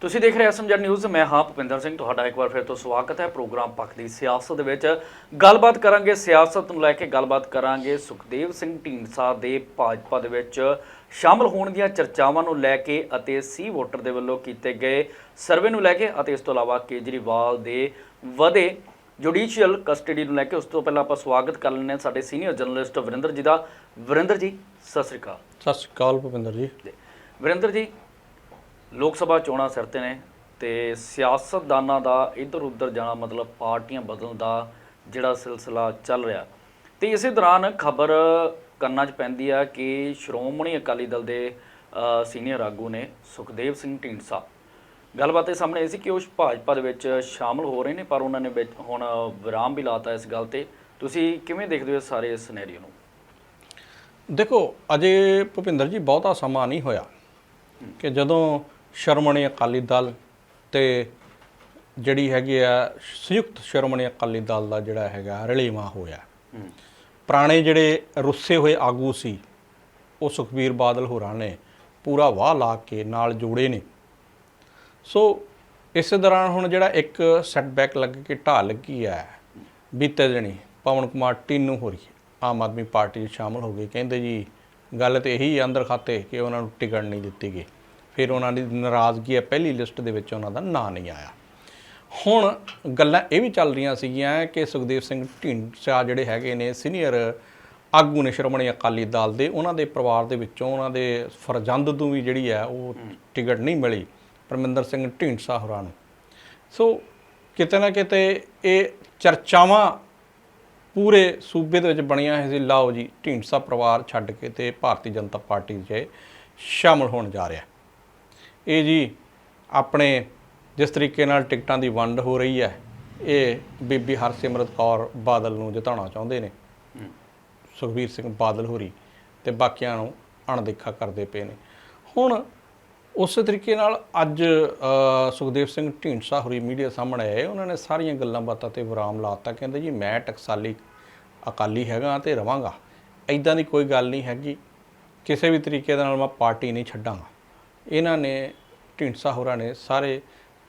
ਤੁਸੀਂ ਦੇਖ ਰਹੇ ਐਸਐਮਜੀ ਨਿਊਜ਼ ਮੈਂ ਹਾਂ ਭੁਪਿੰਦਰ ਸਿੰਘ ਤੁਹਾਡਾ ਇੱਕ ਵਾਰ ਫਿਰ ਤੋਂ ਸਵਾਗਤ ਹੈ ਪ੍ਰੋਗਰਾਮ ਪੱਖ ਦੀ ਸਿਆਸਤ ਦੇ ਵਿੱਚ। ਗੱਲਬਾਤ ਕਰਾਂਗੇ ਸਿਆਸਤ ਨੂੰ ਲੈ ਕੇ ਗੱਲਬਾਤ ਕਰਾਂਗੇ ਸੁਖਦੇਵ ਸਿੰਘ ਢੀਂਡਸਾ ਦੇ ਭਾਜਪਾ ਦੇ ਵਿੱਚ ਸ਼ਾਮਲ ਹੋਣ ਦੀਆਂ ਚਰਚਾਵਾਂ ਨੂੰ ਲੈ ਕੇ ਅਤੇ ਸੀ ਵੋਟਰ ਦੇ ਵੱਲੋਂ ਕੀਤੇ ਗਏ ਸਰਵੇ ਨੂੰ ਲੈ ਕੇ ਅਤੇ ਇਸ ਤੋਂ ਇਲਾਵਾ ਕੇਜਰੀਵਾਲ ਦੇ ਵਧੇ ਜੁਡੀਸ਼ੀਅਲ ਕਸਟਡੀ ਨੂੰ ਲੈ ਕੇ ਉਸ ਤੋਂ ਪਹਿਲਾਂ ਆਪਾਂ ਸਵਾਗਤ ਕਰ ਲੈਂਦੇ ਹਾਂ ਸਾਡੇ ਸੀਨੀਅਰ ਜਰਨਲਿਸਟ ਵਰਿੰਦਰ ਜੀ ਦਾ। ਵਰਿੰਦਰ ਜੀ ਸਤਿ ਸ੍ਰੀ ਅਕਾਲ। ਸਤਿ ਸ਼੍ਰੀ ਅਕਾਲ ਭੁਪਿੰਦਰ ਜੀ। ਵਰਿੰਦਰ ਜੀ ਲੋਕ ਸਭਾ ਚੋਣਾਂ ਸਿਰ ਤੇ ਨੇ ਤੇ ਸਿਆਸਤਦਾਨਾਂ ਦਾ ਇੱਧਰ ਉੱਧਰ ਜਾਣਾ ਮਤਲਬ ਪਾਰਟੀਆਂ ਬਦਲਣ ਦਾ ਜਿਹੜਾ ਸਿਲਸਿਲਾ ਚੱਲ ਰਿਹਾ। ਤੇ ਇਸੇ ਦੌਰਾਨ ਖਬਰ ਕੰਨਾਂ 'ਚ ਪੈਂਦੀ ਆ ਕਿ ਸ਼੍ਰੋਮਣੀ ਅਕਾਲੀ ਦਲ ਦੇ ਸੀਨੀਅਰ ਆਗੂ ਨੇ ਸੁਖਦੇਵ ਸਿੰਘ ਢੀਂਡਸਾ। ਗੱਲਬਾਤ ਇਹ ਸਾਹਮਣੇ ਆਈ ਸੀ ਕਿ ਉਹ ਭਾਜਪਾ ਦੇ ਵਿੱਚ ਸ਼ਾਮਲ ਹੋ ਰਹੇ ਨੇ ਪਰ ਉਹਨਾਂ ਨੇ ਵਿੱਚ ਹੁਣ ਵਿਰਾਮ ਵੀ ਲਾਤਾ ਇਸ ਗੱਲ ਤੇ। ਤੁਸੀਂ ਕਿਵੇਂ ਦੇਖਦੇ ਹੋ ਇਸ ਸਾਰੇ ਇਸ ਸਿਨੈਰੀਓ ਨੂੰ? ਦੇਖੋ ਅਜੇ ਭੁਪਿੰਦਰ ਜੀ ਬਹੁਤਾ ਸਮਾਂ ਨਹੀਂ ਹੋਇਆ ਕਿ ਜਦੋਂ ਸ਼ਰਮਣੀ ਅਕਾਲੀ ਦਲ ਤੇ ਜਿਹੜੀ ਹੈਗੀ ਆ ਸੰਯੁਕਤ ਸ਼ਰਮਣੀ ਅਕਾਲੀ ਦਲ ਦਾ ਜਿਹੜਾ ਹੈਗਾ ਰਲੇਵਾਂ ਹੋਇਆ। ਹੂੰ। ਪੁਰਾਣੇ ਜਿਹੜੇ ਰੁੱਸੇ ਹੋਏ ਆਗੂ ਸੀ ਉਹ ਸੁਖਬੀਰ ਬਾਦਲ ਹੋਰਾਂ ਨੇ ਪੂਰਾ ਵਾਹ ਲਾ ਕੇ ਨਾਲ ਜੋੜੇ ਨੇ। ਸੋ ਇਸੇ ਦੌਰਾਨ ਹੁਣ ਜਿਹੜਾ ਇੱਕ ਸੈਟਬੈਕ ਲੱਗ ਕੇ ਢਾਹ ਲੱਗੀ ਹੈ ਬੀਤੇ ਦਿਨੀ ਪਵਨ ਕੁਮਾਰ ਟੀਨੂ ਹੋਰੀ ਆਮ ਆਦਮੀ ਪਾਰਟੀ 'ਚ ਸ਼ਾਮਲ ਹੋ ਗਏ। ਕਹਿੰਦੇ ਜੀ ਗੱਲ ਤੇ ਇਹੀ ਹੈ ਅੰਦਰ ਖਾਤੇ ਕਿ ਉਹਨਾਂ ਨੂੰ ਟਿਕਟ ਨਹੀਂ ਦਿੱਤੀ ਗਈ। ਫਿਰ ਉਹਨਾਂ ਦੀ ਨਾਰਾਜ਼ਗੀ ਹੈ ਪਹਿਲੀ ਲਿਸਟ ਦੇ ਵਿੱਚ ਉਹਨਾਂ ਦਾ ਨਾਂ ਨਹੀਂ ਆਇਆ। ਹੁਣ ਗੱਲਾਂ ਇਹ ਵੀ ਚੱਲ ਰਹੀਆਂ ਸੀਗੀਆਂ ਕਿ ਸੁਖਦੇਵ ਸਿੰਘ ਢੀਂਡਸਾ ਜਿਹੜੇ ਹੈਗੇ ਨੇ ਸੀਨੀਅਰ ਆਗੂ ਨੇ ਸ਼੍ਰੋਮਣੀ ਅਕਾਲੀ ਦਲ ਦੇ ਉਹਨਾਂ ਦੇ ਪਰਿਵਾਰ ਦੇ ਵਿੱਚੋਂ ਉਹਨਾਂ ਦੇ ਫਰਜ਼ੰਦ ਨੂੰ ਵੀ ਜਿਹੜੀ ਹੈ ਉਹ ਟਿਕਟ ਨਹੀਂ ਮਿਲੀ ਪਰਮਿੰਦਰ ਸਿੰਘ ਢੀਂਡਸਾ ਹੋਰਾਂ ਨੂੰ। ਸੋ ਕਿਤੇ ਨਾ ਕਿਤੇ ਇਹ ਚਰਚਾਵਾਂ ਪੂਰੇ ਸੂਬੇ ਦੇ ਵਿੱਚ ਬਣੀਆਂ ਹੋਈਆਂ ਸੀ। ਲਓ ਜੀ ਢੀਂਡਸਾ ਪਰਿਵਾਰ ਛੱਡ ਕੇ ਤੇ ਭਾਰਤੀ ਜਨਤਾ ਪਾਰਟੀ 'ਚ ਸ਼ਾਮਲ ਹੋਣ ਜਾ ਰਿਹਾ। ਇਹ ਜੀ ਆਪਣੇ ਜਿਸ ਤਰੀਕੇ ਨਾਲ ਟਿਕਟਾਂ ਦੀ ਵੰਡ ਹੋ ਰਹੀ ਹੈ, ਇਹ ਬੀਬੀ ਹਰਸਿਮਰਤ ਕੌਰ ਬਾਦਲ ਨੂੰ ਜਿਤਾਉਣਾ ਚਾਹੁੰਦੇ ਨੇ। ਹੂੰ ਸੁਖਬੀਰ ਸਿੰਘ ਬਾਦਲ ਹੋਰੀ ਤੇ ਬਾਕੀਆਂ ਨੂੰ ਅਣਦੇਖਾ ਕਰਦੇ ਪਏ ਨੇ। ਹੁਣ ਉਸੇ ਤਰੀਕੇ ਨਾਲ ਅੱਜ ਸੁਖਦੇਵ ਸਿੰਘ ਢੀਂਡਸਾ ਹੋਰੀ ਮੀਡੀਆ ਸਾਹਮਣੇ ਆਏ, ਉਹਨਾਂ ਨੇ ਸਾਰੀਆਂ ਗੱਲਾਂ ਬਾਤਾਂ ਤੇ ਵਿਰਾਮ ਲਾਤਾ ਕਹਿੰਦੇ ਜੀ ਮੈਂ ਟਕਸਾਲੀ ਅਕਾਲੀ ਹੈਗਾ ਤੇ ਰਵਾਂਗਾ। ਐਦਾਂ ਦੀ ਕੋਈ ਗੱਲ ਨਹੀਂ ਹੈਗੀ। ਕਿਸੇ ਵੀ ਤਰੀਕੇ ਦੇ ਨਾਲ ਮੈਂ ਪਾਰਟੀ ਨਹੀਂ ਛੱਡਾਂਗਾ। ਇਹਨਾਂ ਨੇ ਢੀਂਡਸਾ ਹੋਰਾਂ ਨੇ ਸਾਰੇ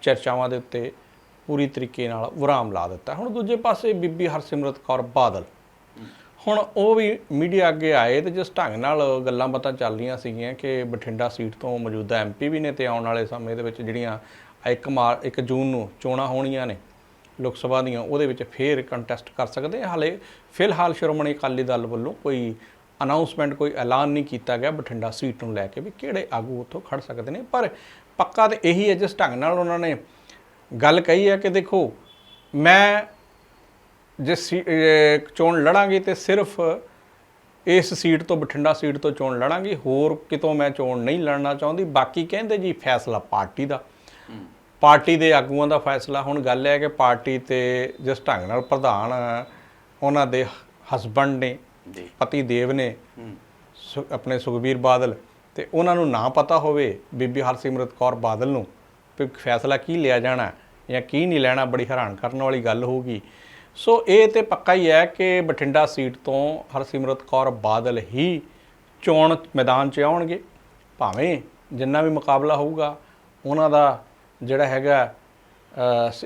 ਚਰਚਾਵਾਂ ਦੇ ਉੱਤੇ ਪੂਰੀ ਤਰੀਕੇ ਨਾਲ ਵਿਰਾਮ ਲਾ ਦਿੱਤਾ। ਹੁਣ ਦੂਜੇ ਪਾਸੇ ਬੀਬੀ ਹਰਸਿਮਰਤ ਕੌਰ ਬਾਦਲ। ਹੁਣ ਉਹ ਵੀ ਮੀਡੀਆ ਅੱਗੇ ਆਏ ਤੇ ਜਿਸ ਢੰਗ ਨਾਲ ਗੱਲਾਂ ਬਾਤਾਂ ਚੱਲਦੀਆਂ ਸੀਗੀਆਂ ਕਿ ਬਠਿੰਡਾ ਸੀਟ ਤੋਂ ਮੌਜੂਦਾ ਐਮਪੀ ਵੀ ਨੇ ਤੇ ਆਉਣ ਵਾਲੇ ਸਮੇਂ ਦੇ ਵਿੱਚ ਜਿਹੜੀਆਂ ਇੱਕ ਮਾਰ 1 ਜੂਨ ਨੂੰ ਚੋਣਾਂ ਹੋਣੀਆਂ ਨੇ, ਲੋਕ ਸਭਾ ਦੀਆਂ, ਉਹਦੇ ਵਿੱਚ ਫੇਰ ਕੰਟੈਸਟ ਕਰ ਸਕਦੇ ਹਾਲੇ ਫਿਲਹਾਲ ਸ਼੍ਰੋਮਣੀ ਅਕਾਲੀ ਦਲ ਵੱਲੋਂ ਕੋਈ ਅਨਾਉਂਸਮੈਂਟ ਕੋਈ ਐਲਾਨ ਨਹੀਂ ਕੀਤਾ ਗਿਆ ਬਠਿੰਡਾ ਸੀਟ ਨੂੰ ਲੈ ਕੇ ਵੀ ਕਿਹੜੇ ਆਗੂ ਉੱਥੋਂ ਖੜ ਸਕਦੇ ਨੇ। ਪਰ ਪੱਕਾ ਤੇ ਇਹੀ ਹੈ ਜਿਸ ਢੰਗ ਨਾਲ ਉਹਨਾਂ ਨੇ ਗੱਲ ਕਹੀ ਹੈ ਕਿ ਦੇਖੋ, ਮੈਂ ਜੇ ਸੀ- ਚੋਣ ਲੜਾਂਗੀ ਤੇ ਸਿਰਫ ਇਸ ਸੀਟ ਤੋਂ ਬਠਿੰਡਾ ਸੀਟ ਤੋਂ ਚੋਣ ਲੜਾਂਗੀ, ਹੋਰ ਕਿਤੋਂ ਮੈਂ ਚੋਣ ਨਹੀਂ ਲੜਨਾ ਚਾਹੁੰਦੀ। ਬਾਕੀ ਕਹਿੰਦੇ ਜੀ ਫੈਸਲਾ ਪਾਰਟੀ ਦਾ। ਪਾਰਟੀ ਦੇ ਆਗੂਆਂ ਦਾ ਫੈਸਲਾ। ਹੁਣ ਗੱਲ ਹੈ ਕਿ ਪਾਰਟੀ ਤੇ ਜਿਸ ਢੰਗ ਨਾਲ ਪ੍ਰਧਾਨ ਉਹਨਾਂ ਦੇ ਹਸਬੰਡ ਨੇ ਜੀ। ਪਤੀ ਦੇਵ ਨੇ ਸੁ- ਆਪਣੇ ਸੁਖਬੀਰ ਬਾਦਲ ਤੇ ਉਹਨਾਂ ਨੂੰ ਨਾ ਪਤਾ ਹੋਵੇ ਬੀਬੀ ਹਰਸਿਮਰਤ ਕੌਰ ਬਾਦਲ ਨੂੰ ਵੀ ਫੈਸਲਾ ਕੀ ਲਿਆ ਜਾਣਾ ਜਾਂ ਕੀ ਨਹੀਂ ਲੈਣਾ ਬੜੀ ਹੈਰਾਨ ਕਰਨ ਵਾਲੀ ਗੱਲ ਹੋਊਗੀ। ਸੋ ਇਹ ਤੇ ਪੱਕਾ ਹੀ ਹੈ ਕਿ ਬਠਿੰਡਾ ਸੀਟ ਤੋਂ ਹਰਸਿਮਰਤ ਕੌਰ ਬਾਦਲ ਹੀ ਚੋਣ ਮੈਦਾਨ 'ਚ ਆਉਣਗੇ। ਭਾਵੇਂ ਜਿੰਨਾ ਵੀ ਮੁਕਾਬਲਾ ਹੋਊਗਾ ਉਹਨਾਂ ਦਾ ਜਿਹੜਾ ਹੈਗਾ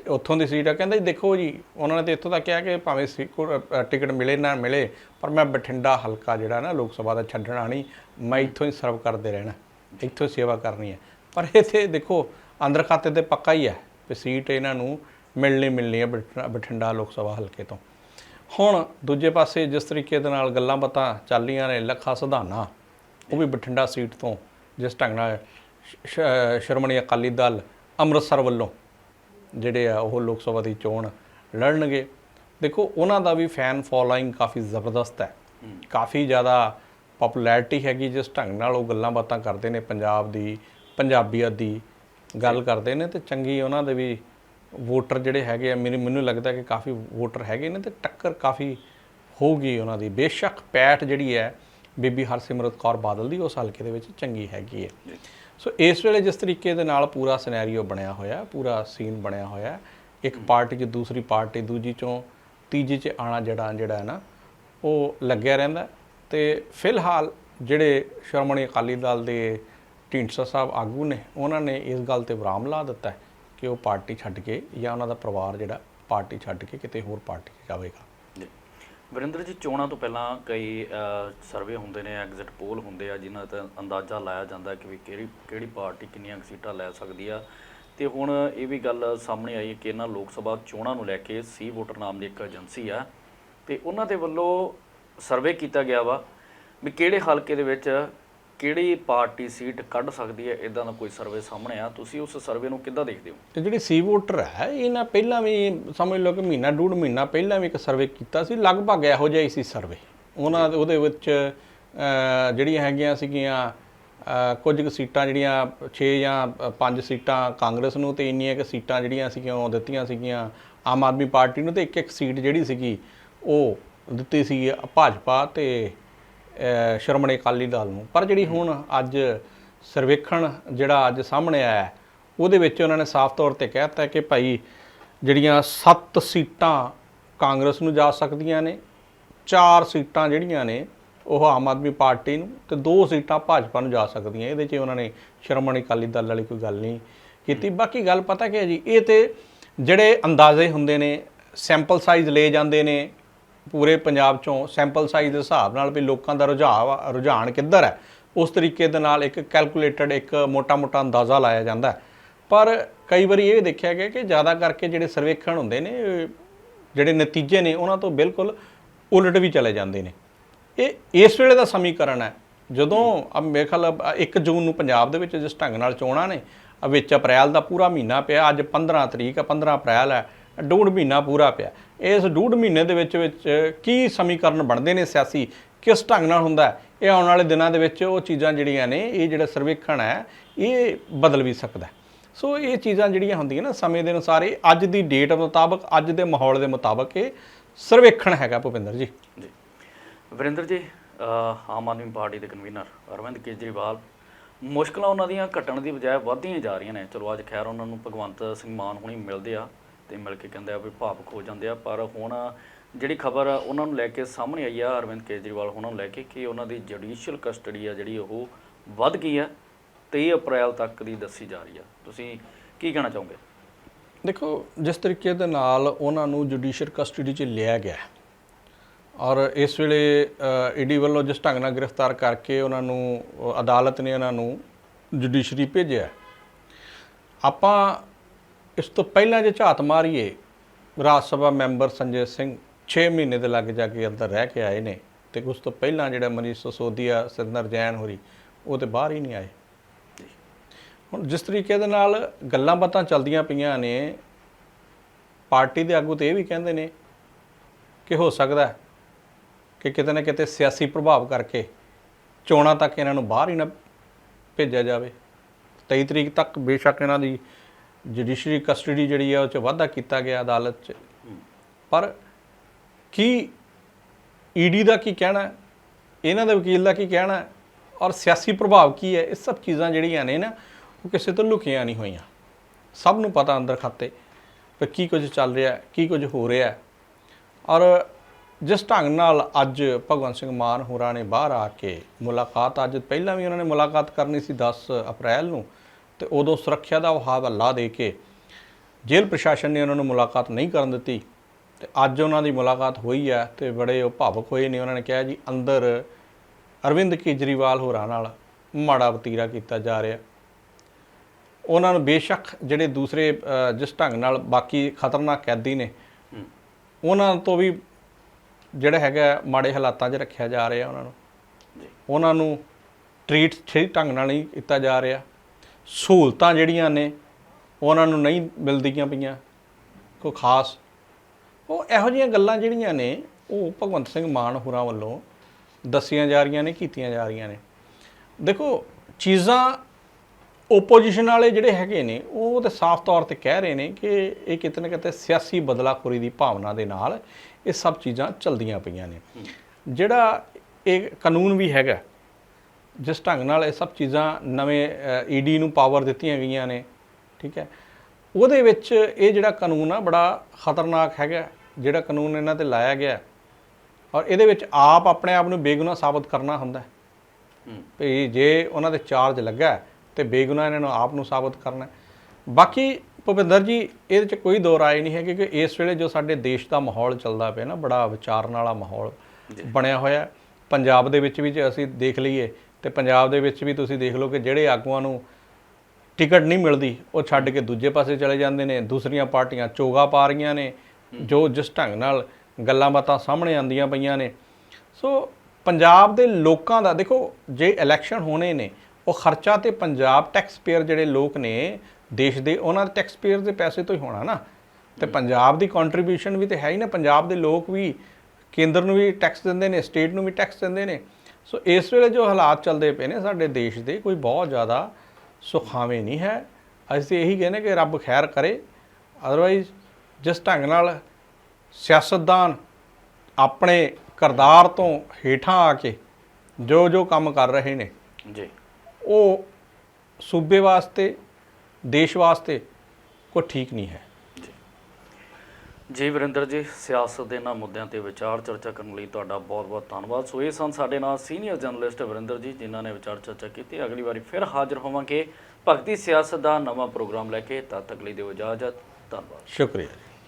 ਉੱਥੋਂ ਦੀ ਸੀਟ ਆ, ਕਹਿੰਦਾ ਜੀ, ਦੇਖੋ ਜੀ, ਉਹਨਾਂ ਨੇ ਤੇ ਇੱਥੋਂ ਤੱਕ ਕਿਹਾ ਕਿ ਭਾਵੇਂ ਸੀ- ਕੋ- ਟਿਕਟ ਮਿਲੇ ਨਾ ਮਿਲੇ, ਪਰ ਮੈਂ ਬਠਿੰਡਾ ਹਲਕਾ ਜਿਹੜਾ ਨਾ ਲੋਕ ਸਭਾ ਦਾ ਛੱਡਣਾ ਨਹੀਂ ਮੈਂ ਇੱਥੋਂ ਹੀ ਸਰਵ ਕਰਦੇ ਰਹਿਣਾ, ਇੱਥੋਂ ਹੀ ਸੇਵਾ ਕਰਨੀ ਹੈ। ਪਰ ਇੱਥੇ ਦੇਖੋ, ਅੰਦਰ ਖਾਤੇ ਤੇ ਪੱਕਾ ਹੀ ਹੈ ਵੀ ਸੀਟ ਇਹਨਾਂ ਨੂੰ ਮਿਲਣੀ ਮਿਲਣੀ ਹੈ ਬਠਿੰਡਾ- ਬਠਿੰਡਾ ਲੋਕ ਸਭਾ ਹਲਕੇ ਤੋਂ। ਹੁਣ ਦੂਜੇ ਪਾਸੇ ਜਿਸ ਤਰੀਕੇ ਦੇ ਨਾਲ ਗੱਲਾਂ ਬਾਤਾਂ ਚੱਲ ਰਹੀਆਂ ਨੇ, ਲੱਖਾ ਸਧਾਨਾ, ਉਹ ਵੀ ਬਠਿੰਡਾ ਸੀਟ ਤੋਂ, ਜਿਸ ਢੰਗ ਨਾਲ ਸ਼- ਸ਼੍ਰੋਮਣੀ ਅਕਾਲੀ ਦਲ ਅੰਮ੍ਰਿਤਸਰ ਵੱਲੋਂ ਜਿਹੜੇ ਆ ਉਹ ਲੋਕ ਸਭਾ ਦੀ ਚੋਣ ਲੜਨਗੇ। ਦੇਖੋ ਉਹਨਾਂ ਦਾ ਵੀ ਫੈਨ ਫੋਲੋਇੰਗ ਕਾਫੀ ਜ਼ਬਰਦਸਤ ਹੈ। ਕਾਫੀ ਜ਼ਿਆਦਾ ਪਪੂਲੈਰਿਟੀ ਹੈਗੀ ਜਿਸ ਢੰਗ ਨਾਲ ਉਹ ਗੱਲਾਂ ਬਾਤਾਂ ਕਰਦੇ ਨੇ ਪੰਜਾਬ ਦੀ ਪੰਜਾਬੀਅਤ ਦੀ ਗੱਲ ਕਰਦੇ ਨੇ ਤੇ ਚੰਗੀ ਉਹਨਾਂ ਦੇ ਵੀ ਵੋਟਰ ਜਿਹੜੇ ਹੈਗੇ ਆ ਮੈਨੂੰ ਮੈਨੂੰ ਲੱਗਦਾ ਕਿ ਕਾਫੀ ਵੋਟਰ ਹੈਗੇ ਨੇ ਤੇ ਟੱਕਰ ਕਾਫੀ ਹੋਊਗੀ ਉਹਨਾਂ ਦੀ। ਬੇਸ਼ੱਕ ਪੈਠ ਜਿਹੜੀ ਹੈ ਬੀਬੀ ਹਰਸਿਮਰਤ ਕੌਰ ਬਾਦਲ ਦੀ ਉਸ ਹਲਕੇ ਦੇ ਵਿੱਚ ਚੰਗੀ ਹੈਗੀ ਹੈ। ਸੋ ਇਸ ਵੇਲੇ ਜਿਸ ਤਰੀਕੇ ਦੇ ਨਾਲ ਪੂਰਾ ਸਿਨੈਰੀਓ ਬਣਿਆ ਹੋਇਆ, ਪੂਰਾ ਸੀਨ ਬਣਿਆ ਹੋਇਆ, ਇੱਕ ਪਾਰਟੀ 'ਚ ਦੂਸਰੀ ਪਾਰਟੀ ਦੂਜੀ 'ਚੋਂ ਤੀਜੀ 'ਚ ਆਣਾ ਜਿਹੜਾ ਜਿਹੜਾ ਹੈ ਨਾ, ਉਹ ਲੱਗਿਆ ਰਹਿੰਦਾ। ਤੇ ਫਿਲਹਾਲ ਜਿਹੜੇ ਸ਼੍ਰੋਮਣੀ ਅਕਾਲੀ ਦਲ ਦੇ ਢੀਂਡਸਾ ਸਾਹਿਬ ਆਗੂ ਨੇ, ਉਹਨਾਂ ਨੇ ਇਸ ਗੱਲ ਤੇ ਵਿਰਾਮ ਲਾ ਦਿੱਤਾ ਕਿ ਉਹ ਪਾਰਟੀ ਛੱਡ ਕੇ ਜਾਂ ਉਹਨਾਂ ਦਾ ਪਰਿਵਾਰ ਜਿਹੜਾ ਪਾਰਟੀ ਛੱਡ ਕੇ ਕਿਤੇ ਹੋਰ ਪਾਰਟੀ 'ਚ ਜਾਵੇਗਾ। ਵਰਿੰਦਰ ਜੀ, ਚੋਣਾਂ ਤੋਂ ਪਹਿਲਾਂ ਕਈ ਸਰਵੇ ਹੁੰਦੇ ਨੇ ਐਗਜ਼ਿਟ ਪੋਲ ਹੁੰਦੇ ਆ, ਜਿਨ੍ਹਾਂ ਤੇ ਅੰਦਾਜ਼ਾ ਲਾਇਆ ਜਾਂਦਾ ਕਿ ਵੀ ਕਿਹੜੀ ਕਿਹੜੀ ਪਾਰਟੀ ਕਿੰਨੀਆਂ ਕੁ ਸੀਟਾਂ ਲੈ ਸਕਦੀ ਆ। ਤੇ ਹੁਣ ਇਹ ਵੀ ਗੱਲ ਸਾਹਮਣੇ ਆਈ ਕਿ ਇਹਨਾਂ ਲੋਕ ਸਭਾ ਚੋਣਾਂ ਨੂੰ ਲੈ ਕੇ ਸੀ ਵੋਟਰ ਨਾਮ ਦੀ ਇੱਕ ਏਜੰਸੀ ਆ, ਤੇ ਉਹਨਾਂ ਦੇ ਵੱਲੋਂ ਸਰਵੇ ਕੀਤਾ ਗਿਆ ਵਾ ਵੀ ਕਿਹੜੇ ਹਲਕੇ ਦੇ ਵਿੱਚ ਕਿਹੜੀ ਪਾਰਟੀ ਸੀਟ ਕੱਢ ਸਕਦੀ ਹੈ? ਇਦਾਂ ਦਾ ਕੋਈ ਸਰਵੇ ਸਾਹਮਣੇ ਆ। ਤੁਸੀਂ ਉਸ ਸਰਵੇ ਨੂੰ ਕਿੱਦਾਂ ਦੇਖਦੇ ਹੋ? ਤੇ ਜਿਹੜੀ ਸੀ ਵੋਟਰ ਹੈ ਇਹਨਾਂ ਪਹਿਲਾਂ ਵੀ ਸਮਝ ਲਓ ਕਿ ਮਹੀਨਾ ਡੂਢ ਮਹੀਨਾ ਪਹਿਲਾਂ ਵੀ ਇੱਕ ਸਰਵੇ ਕੀਤਾ ਸੀ। ਲਗਭਗ ਇਹੋ ਜਿਹਾ ਹੀ ਸੀ ਸਰਵੇ। ਉਹਨਾਂ ਉਹਦੇ ਵਿੱਚ ਜਿਹੜੀਆਂ ਹੈਗੀਆਂ ਸੀਗੀਆਂ ਕੁਝ ਕੁ ਸੀਟਾਂ ਜਿਹੜੀਆਂ 6 ਜਾਂ 5 ਸੀਟਾਂ ਕਾਂਗਰਸ ਨੂੰ ਤੇ ਇੰਨੀਆਂ ਕੁ ਸੀਟਾਂ ਜਿਹੜੀਆਂ ਸੀਗੀਆਂ ਉਹ ਦਿੱਤੀਆਂ ਸੀਗੀਆਂ ਆਮ ਆਦਮੀ ਪਾਰਟੀ ਨੂੰ। ਤੇ ਇੱਕ ਇੱਕ ਸੀਟ ਜਿਹੜੀ ਸੀਗੀ ਉਹ ਦਿੱਤੀ ਸੀ ਭਾਜਪਾ ਤੇ ਸ਼੍ਰੋਮਣੀ ਅਕਾਲੀ ਦਲ ਨੂੰ। ਪਰ ਜਿਹੜੀ ਹੁਣ ਅੱਜ ਸਰਵੇਖਣ ਜਿਹੜਾ ਅੱਜ ਸਾਹਮਣੇ ਆਇਆ, ਉਹਦੇ ਵਿੱਚ ਉਹਨਾਂ ਨੇ ਸਾਫ਼ ਤੌਰ ਤੇ ਕਹਿਤਾ ਕਿ ਭਾਈ ਜਿਹੜੀਆਂ 7 ਸੀਟਾਂ ਕਾਂਗਰਸ ਨੂੰ ਜਾ ਸਕਦੀਆਂ ਨੇ 4 ਸੀਟਾਂ ਜਿਹੜੀਆਂ ਨੇ ਉਹ ਆਮ ਆਦਮੀ ਪਾਰਟੀ ਨੂੰ ਤੇ 2 ਸੀਟਾਂ ਭਾਜਪਾ ਨੂੰ ਜਾ ਸਕਦੀਆਂ। ਇਹਦੇ 'ਚ ਉਹਨਾਂ ਨੇ ਸ਼੍ਰੋਮਣੀ ਅਕਾਲੀ ਦਲ ਵਾਲੀ ਕੋਈ ਗੱਲ ਨਹੀਂ ਕੀਤੀ। ਬਾਕੀ ਗੱਲ ਪਤਾ ਕਿ ਜੀ, ਇਹ ਤੇ ਜਿਹੜੇ ਅੰਦਾਜ਼ੇ ਹੁੰਦੇ ਨੇ, ਸੈਂਪਲ ਸਾਈਜ਼ ਲਏ ਜਾਂਦੇ ਨੇ ਪੂਰੇ ਪੰਜਾਬ ਚੋਂ ਸੈਂਪਲ ਸਾਈਜ਼ ਦੇ ਹਿਸਾਬ ਨਾਲ ਵੀ ਲੋਕਾਂ ਦਾ ਰੁਝਾਨ ਰੁਝਾਨ ਕਿੱਧਰ ਹੈ? ਉਸ ਤਰੀਕੇ ਦੇ ਨਾਲ ਇੱਕ ਕੈਲਕੂਲੇਟਡ ਇੱਕ ਮੋਟਾ-ਮੋਟਾ ਅੰਦਾਜ਼ਾ ਲਾਇਆ ਜਾਂਦਾ ਪਰ ਕਈ ਵਾਰੀ ਇਹ ਦੇਖਿਆ ਗਿਆ ਕਿ ਜ਼ਿਆਦਾ ਕਰਕੇ ਜਿਹੜੇ ਸਰਵੇਖਣ ਹੁੰਦੇ ਨੇ, ਜਿਹੜੇ ਨਤੀਜੇ ਨੇ, ਉਹਨਾਂ ਤੋਂ ਬਿਲਕੁਲ ਉਲਟ ਵੀ ਚਲੇ ਜਾਂਦੇ ਨੇ। ਇਹ ਇਸ ਵੇਲੇ ਦਾ ਸਮੀਕਰਨ ਹੈ। ਜਦੋਂ ਅਬ ਮੇਰੇ ਖਿਆਲ ਅਬ 1 ਜੂਨ ਨੂੰ ਪੰਜਾਬ ਦੇ ਵਿੱਚ ਜਿਸ ਢੰਗ ਨਾਲ ਚੋਣਾਂ ਨੇ ਵਿੱਚ ਅਪ੍ਰੈਲ ਦਾ ਪੂਰਾ ਮਹੀਨਾ ਪਿਆ, ਅੱਜ 15 ਤਰੀਕ ਹੈ 15 ਅਪ੍ਰੈਲ ਹੈ ਡੂਢ ਮਹੀਨਾ ਪੂਰਾ ਪਿਆ। ਇਸ ਡੂਢ ਮਹੀਨੇ ਦੇ ਵਿੱਚ ਵਿੱਚ ਕੀ ਸਮੀਕਰਨ ਬਣਦੇ ਨੇ ਸਿਆਸੀ? ਕਿਸ ਢੰਗ ਨਾਲ ਹੁੰਦਾ ਇਹ ਆਉਣ ਵਾਲੇ ਦਿਨਾਂ ਦੇ ਵਿੱਚ ਉਹ ਚੀਜ਼ਾਂ ਜਿਹੜੀਆਂ ਨੇ, ਇਹ ਜਿਹੜਾ ਸਰਵੇਖਣ ਹੈ, ਇਹ ਬਦਲ ਵੀ ਸਕਦਾ ਸੋ ਇਹ ਚੀਜ਼ਾਂ ਜਿਹੜੀਆਂ ਹੁੰਦੀਆਂ ਨਾ ਸਮੇਂ ਦੇ ਅਨੁਸਾਰ, ਇਹ ਅੱਜ ਦੀ ਡੇਟ ਮੁਤਾਬਕ, ਅੱਜ ਦੇ ਮਾਹੌਲ ਦੇ ਮੁਤਾਬਕ ਇਹ ਸਰਵੇਖਣ ਹੈਗਾ ਭੁਪਿੰਦਰ ਜੀ। ਜੀ। ਵਰਿੰਦਰ ਜੀ ਆਮ ਆਦਮੀ ਪਾਰਟੀ ਦੇ ਕਨਵੀਨਰ ਅਰਵਿੰਦ ਕੇਜਰੀਵਾਲ, ਮੁਸ਼ਕਲਾਂ ਉਹਨਾਂ ਦੀਆਂ ਘਟਣ ਦੀ ਬਜਾਏ ਵਧਦੀਆਂ ਜਾ ਰਹੀਆਂ ਨੇ। ਚਲੋ ਅੱਜ ਖੈਰ ਉਹਨਾਂ ਨੂੰ ਭਗਵੰਤ ਸਿੰਘ ਮਾਨ ਹੁਣੀ ਮਿਲਦੇ ਆ। ਤੇ ਮਿਲ ਕੇ ਕਹਿੰਦੇ ਆ ਵੀ ਭਾਵਕ ਹੋ ਜਾਂਦੇ ਆ, ਪਰ ਹੁਣ ਜਿਹੜੀ ਖਬਰ ਉਹਨਾਂ ਨੂੰ ਲੈ ਕੇ ਸਾਹਮਣੇ ਆਈ ਆ, ਅਰਵਿੰਦ ਕੇਜਰੀਵਾਲ ਉਹਨਾਂ ਨੂੰ ਲੈ ਕੇ ਕਿ ਉਹਨਾਂ ਦੀ ਜੁਡੀਸ਼ੀਅਲ ਕਸਟਡੀ ਆ ਜਿਹੜੀ ਉਹ ਵੱਧ ਗਈ ਆ 23 ਅਪ੍ਰੈਲ ਤੱਕ ਦੀ ਦੱਸੀ ਜਾ ਰਹੀ ਆ। ਤੁਸੀਂ ਕੀ ਕਹਿਣਾ ਚਾਹੋਗੇ? ਦੇਖੋ, ਜਿਸ ਤਰੀਕੇ ਦੇ ਨਾਲ ਉਹਨਾਂ ਨੂੰ ਜੁਡੀਸ਼ੀਅਲ ਕਸਟਡੀ 'ਚ ਲਿਆ ਗਿਆ ਔਰ ਇਸ ਵੇਲੇ ਈਡੀ ਵੱਲੋਂ ਜਿਸ ਢੰਗ ਨਾਲ ਗ੍ਰਿਫਤਾਰ ਕਰਕੇ ਉਹਨਾਂ ਨੂੰ ਅਦਾਲਤ ਨੇ ਉਹਨਾਂ ਨੂੰ ਜੁਡੀਸ਼ਰੀ ਭੇਜਿਆ ਆਪਾਂ ਇਸ ਤੋਂ ਪਹਿਲਾਂ ਜੇ ਝਾਤ ਮਾਰੀਏ, ਰਾਜ ਸਭਾ ਮੈਂਬਰ ਸੰਜੇ ਸਿੰਘ 6 ਮਹੀਨੇ ਦੇ ਲੱਗ ਜਾ ਕੇ ਅੰਦਰ ਰਹਿ ਕੇ ਆਏ ਨੇ ਤੇ ਉਸ ਤੋਂ ਪਹਿਲਾਂ ਜਿਹੜਾ ਮਨੀਸ਼ ਸਸੋਦੀਆ ਸਿੰਦਰ ਜੈਨ ਹੋਰੀ, ਉਹ ਤੇ ਬਾਹਰ ਹੀ ਨਹੀਂ ਆਏ। ਹੁਣ ਜਿਸ ਤਰੀਕੇ ਦੇ ਨਾਲ ਗੱਲਾਂ ਬਾਤਾਂ ਚੱਲਦੀਆਂ ਪਈਆਂ ਨੇ, ਪਾਰਟੀ ਦੇ ਆਗੂ ਤੇ ਇਹ ਵੀ ਕਹਿੰਦੇ ਨੇ ਕਿ ਹੋ ਸਕਦਾ ਹੈ ਕਿ ਕਿਤੇ ਨਾ ਕਿਤੇ ਸਿਆਸੀ ਪ੍ਰਭਾਵ ਕਰਕੇ ਚੋਣਾਂ ਤੱਕ ਇਹਨਾਂ ਨੂੰ ਬਾਹਰ ਹੀ ਨਾ ਭੇਜਿਆ ਜਾਵੇ। 23 ਤਰੀਕ ਤੱਕ ਬੇਸ਼ੱਕ ਇਹਨਾਂ ਦੀ ਜੁਡੀਸ਼ਰੀ ਕਸਟਡੀ ਜਿਹੜੀ ਹੈ ਉਹ ਚ ਵਾਧਾ ਕੀਤਾ ਗਿਆ ਅਦਾਲਤ 'ਚ ਪਰ ਕੀ ਈਡੀ ਦਾ ਕੀ ਕਹਿਣਾ ਹੈ? ਇਹਨਾਂ ਦੇ ਵਕੀਲ ਦਾ ਕੀ ਕਹਿਣਾ ਹੈ? ਔਰ ਸਿਆਸੀ ਪ੍ਰਭਾਵ ਕੀ ਹੈ ਇਹ ਸਭ ਚੀਜ਼ਾਂ ਜਿਹੜੀਆਂ ਨੇ ਨਾ ਉਹ ਕਿਸੇ ਤੋਂ ਲੁਕੀਆਂ ਨਹੀਂ ਹੋਈਆਂ ਸਭ ਨੂੰ ਪਤਾ ਅੰਦਰ ਖਾਤੇ ਵੀ ਕੀ ਕੁਝ ਚੱਲ ਰਿਹਾ ਹੈ, ਕੀ ਕੁਝ ਹੋ ਰਿਹਾ ਹੈ। ਔਰ ਜਿਸ ਢੰਗ ਨਾਲ ਅੱਜ ਭਗਵੰਤ ਸਿੰਘ ਮਾਨ ਹੋਰਾਂ ਨੇ ਬਾਹਰ ਆ ਕੇ ਮੁਲਾਕਾਤ ਅੱਜ ਪਹਿਲਾਂ ਵੀ ਉਹਨਾਂ ਨੇ ਮੁਲਾਕਾਤ ਕਰਨੀ ਸੀ 10 ਅਪ੍ਰੈਲ ਨੂੰ ਤੇ ਉਦੋਂ ਸੁਰੱਖਿਆ ਦਾ ਹਵਾਲਾ ਦੇ ਕੇ ਜੇਲ੍ਹ ਪ੍ਰਸ਼ਾਸਨ ਨੇ ਉਹਨਾਂ ਨੂੰ ਮੁਲਾਕਾਤ ਨਹੀਂ ਕਰਨ ਦਿੱਤੀ ਤੇ ਅੱਜ ਉਹਨਾਂ ਦੀ ਮੁਲਾਕਾਤ ਹੋਈ ਹੈ ਤੇ ਬੜੇ ਉਹ ਭਾਵੁਕ ਹੋਏ ਨੇ। ਉਹਨਾਂ ਨੇ ਕਿਹਾ ਜੀ ਅੰਦਰ ਅਰਵਿੰਦ ਕੇਜਰੀਵਾਲ ਹੋਰਾਂ ਨਾਲ ਮਾੜਾ ਵਤੀਰਾ ਕੀਤਾ ਜਾ ਰਿਹਾ। ਉਹਨਾਂ ਨੂੰ ਬੇਸ਼ੱਕ ਜਿਹੜੇ ਦੂਸਰੇ ਜਿਸ ਢੰਗ ਨਾਲ ਬਾਕੀ ਖਤਰਨਾਕ ਕੈਦੀ ਨੇ ਹੂੰ ਉਹਨਾਂ ਤੋਂ ਵੀ ਜਿਹੜਾ ਹੈਗਾ ਮਾੜੇ ਹਾਲਾਤਾਂ 'ਚ ਰੱਖਿਆ ਜਾ ਰਿਹਾ ਉਹਨਾਂ ਨੂੰ। ਉਹਨਾਂ ਨੂੰ ਟ੍ਰੀਟ ਸਹੀ ਢੰਗ ਨਾਲ ਨਹੀਂ ਕੀਤਾ ਜਾ ਰਿਹਾ। ਸਹੂਲਤਾਂ ਜਿਹੜੀਆਂ ਨੇ, ਉਹਨਾਂ ਨੂੰ ਨਹੀਂ ਮਿਲਦੀਆਂ ਪਈਆਂ। ਕੋਈ ਖਾਸ ਉਹ ਇਹੋ ਜਿਹੀਆਂ ਗੱਲਾਂ ਜਿਹੜੀਆਂ ਨੇ, ਉਹ ਭਗਵੰਤ ਸਿੰਘ ਮਾਨ ਹੋਰਾਂ ਵੱਲੋਂ ਦੱਸੀਆਂ ਜਾ ਰਹੀਆਂ ਨੇ, ਕੀਤੀਆਂ ਜਾ ਰਹੀਆਂ ਨੇ। ਦੇਖੋ, ਚੀਜ਼ਾਂ ਓਪੋਜੀਸ਼ਨ ਵਾਲੇ ਜਿਹੜੇ ਹੈਗੇ ਨੇ, ਉਹ ਤੇ ਸਾਫ਼ ਤੌਰ ਤੇ ਕਹਿ ਰਹੇ ਨੇ ਕਿ ਇਹ ਕਿਤੇ ਨਾ ਕਿਤੇ ਸਿਆਸੀ ਬਦਲਾਖੋਰੀ ਦੀ ਭਾਵਨਾ ਦੇ ਨਾਲ ਇਹ ਸਭ ਚੀਜ਼ਾਂ ਚੱਲਦੀਆਂ ਪਈਆਂ ਨੇ। ਜਿਹੜਾ ਇਹ ਕਾਨੂੰਨ ਵੀ ਹੈਗਾ ਜਿਸ ਢੰਗ ਨਾਲ ਇਹ ਸਭ ਚੀਜ਼ਾਂ ਨਵੇਂ ਈਡੀ ਨੂੰ ਪਾਵਰ ਦਿੱਤੀਆਂ ਗਈਆਂ ਨੇ ਠੀਕ ਹੈ। ਉਹਦੇ ਵਿੱਚ ਇਹ ਜਿਹੜਾ ਕਾਨੂੰਨ ਆ ਬੜਾ ਖਤਰਨਾਕ ਹੈਗਾ ਜਿਹੜਾ ਕਾਨੂੰਨ ਇਹਨਾਂ ਤੇ ਲਾਇਆ ਗਿਆ। ਔਰ ਇਹਦੇ ਵਿੱਚ ਆਪ ਆਪਣੇ ਆਪ ਨੂੰ ਬੇਗੁਨਾਹ ਸਾਬਤ ਕਰਨਾ ਹੁੰਦਾ ਵੀ ਜੇ ਉਹਨਾਂ ਦੇ ਚਾਰਜ ਲੱਗਾ ਤੇ ਬੇਗੁਨਾਹ ਇਹਨਾਂ ਨੂੰ ਆਪ ਨੂੰ ਸਾਬਤ ਕਰਨਾ। ਬਾਕੀ ਭੁਪਿੰਦਰ ਜੀ ਇਹਦੇ 'ਚ ਕੋਈ ਦੋ ਰਾਏ ਨਹੀਂ ਹੈ ਕਿ ਇਸ ਵੇਲੇ ਜੋ ਸਾਡੇ ਦੇਸ਼ ਦਾ ਮਾਹੌਲ ਚੱਲਦਾ ਪਿਆ ਨਾ ਬੜਾ ਵਿਚਾਰਨ ਵਾਲਾ ਮਾਹੌਲ ਬਣਿਆ ਹੋਇਆ। ਪੰਜਾਬ ਦੇ ਵਿੱਚ ਵੀ ਜੇ ਅਸੀਂ ਦੇਖ ਲਈਏ ਤੇ ਪੰਜਾਬ ਦੇ ਵਿੱਚ ਵੀ ਤੁਸੀਂ ਦੇਖ ਲਓ ਕਿ ਜਿਹੜੇ ਆਗੂਆਂ ਨੂੰ ਟਿਕਟ ਨਹੀਂ ਮਿਲਦੀ, ਉਹ ਛੱਡ ਕੇ ਦੂਜੇ ਪਾਸੇ ਚਲੇ ਜਾਂਦੇ ਨੇ, ਦੂਸਰੀਆਂ ਪਾਰਟੀਆਂ ਚੋਗਾ ਪਾ ਰਹੀਆਂ ਨੇ, ਜੋ ਜਿਸ ਢੰਗ ਨਾਲ ਗੱਲਾਂ ਬਾਤਾਂ ਸਾਹਮਣੇ ਆਉਂਦੀਆਂ ਪਈਆਂ ਨੇ। ਸੋ ਪੰਜਾਬ ਦੇ ਲੋਕਾਂ ਦਾ, ਦੇਖੋ, ਜੇ ਇਲੈਕਸ਼ਨ ਹੋਣੇ ਨੇ, ਉਹ ਖਰਚਾ ਤੇ ਪੰਜਾਬ ਟੈਕਸ ਪੇਅਰ ਜਿਹੜੇ ਲੋਕ ਨੇ, ਦੇਸ਼ ਦੇ ਉਹਨਾਂ ਦੇ ਟੈਕਸ ਪੇਅਰ ਦੇ ਪੈਸੇ ਤੋਂ ਹੀ ਹੋਣਾ ਨਾ। ਤੇ ਪੰਜਾਬ ਦੀ ਕੰਟਰੀਬਿਊਸ਼ਨ ਵੀ ਤੇ ਹੈ ਹੀ ਨਾ। ਪੰਜਾਬ ਦੇ ਲੋਕ ਵੀ ਕੇਂਦਰ ਨੂੰ ਵੀ ਟੈਕਸ ਦਿੰਦੇ ਨੇ ਸਟੇਟ ਨੂੰ ਵੀ ਟੈਕਸ ਦਿੰਦੇ ਨੇ। ਸੋ ਇਸ ਵੇਲੇ ਜੋ ਹਾਲਾਤ ਚੱਲਦੇ ਪਏ ਨੇ ਸਾਡੇ ਦੇਸ਼ ਦੇ ਕੋਈ ਬਹੁਤ ਜ਼ਿਆਦਾ ਸੁਖਾਵੇਂ ਨਹੀਂ ਹੈ। ਅਸੀਂ ਇਹੀ ਕਹਿੰਦੇ ਕਿ ਰੱਬ ਖੈਰ ਕਰੇ। ਅਦਰਵਾਈਜ਼ ਜਿਸ ਢੰਗ ਨਾਲ ਸਿਆਸਤਦਾਨ ਆਪਣੇ ਕਰਦਾਰ ਤੋਂ ਹੇਠਾਂ ਆ ਕੇ ਜੋ ਜੋ ਕੰਮ ਕਰ ਰਹੇ ਨੇ ਜੀ। ਉਹ ਸੂਬੇ ਵਾਸਤੇ ਦੇਸ਼ ਵਾਸਤੇ ਕੋਈ ਠੀਕ ਨਹੀਂ ਹੈ। ਜੀ ਵਰਿੰਦਰ ਜੀ, ਸਿਆਸਤ ਦੇ ਇਹਨਾਂ ਮੁੱਦਿਆਂ ਤੇ ਵਿਚਾਰ ਚਰਚਾ ਕਰਨ ਲਈ ਤੁਹਾਡਾ ਬਹੁਤ-ਬਹੁਤ ਧੰਨਵਾਦ। ਸੋ ਇਹ ਸਨ ਸਾਡੇ ਨਾਲ ਸੀਨੀਅਰ ਜਰਨਲਿਸਟ ਵਰਿੰਦਰ ਜੀ, ਜਿਨ੍ਹਾਂ ਨੇ ਵਿਚਾਰ ਚਰਚਾ ਕੀਤੀ। ਅਗਲੀ ਵਾਰੀ ਫਿਰ ਹਾਜ਼ਰ ਹੋਵਾਂਗੇ। ਭਗਤੀ ਸਿਆਸਤ ਦਾ ਨਵਾਂ ਪ੍ਰੋਗਰਾਮ ਲੈ ਕੇ, ਤਦ ਤੱਕ ਲਈ ਦਿਓ ਇਜਾਜ਼ਤ। ਧੰਨਵਾਦ। ਸ਼ੁਕਰੀਆ ਜੀ।